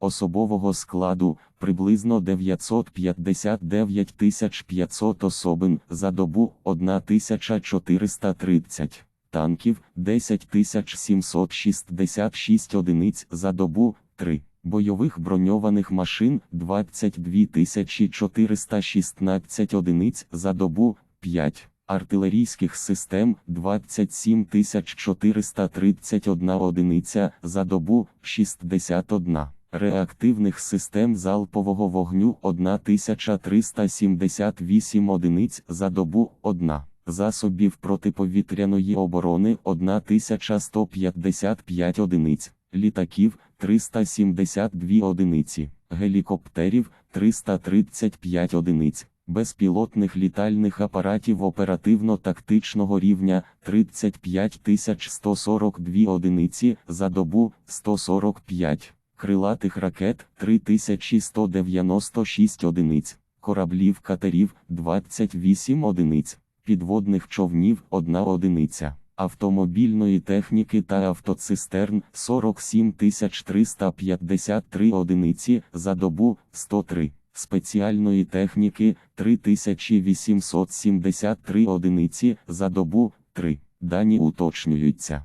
особового складу приблизно 959 500 особин за добу 1430 танків 10 766 одиниць за добу 3 бойових броньованих машин 22 416 одиниць за добу 5 артилерійських систем 27 431 одиниця за добу 61 реактивних систем залпового вогню 1378 одиниць за добу 1 засобів протиповітряної оборони 1155 одиниць, літаків 372 одиниці, гелікоптерів 335 одиниць, безпілотних літальних апаратів оперативно-тактичного рівня 35 142 одиниці за добу 145, крилатих ракет 3196 одиниць, кораблів катерів 28 одиниць підводних човнів 1 одиниця, автомобільної техніки та автоцистерн 47 353 одиниці за добу 103, спеціальної техніки 3873 одиниці за добу 3. Дані уточнюються.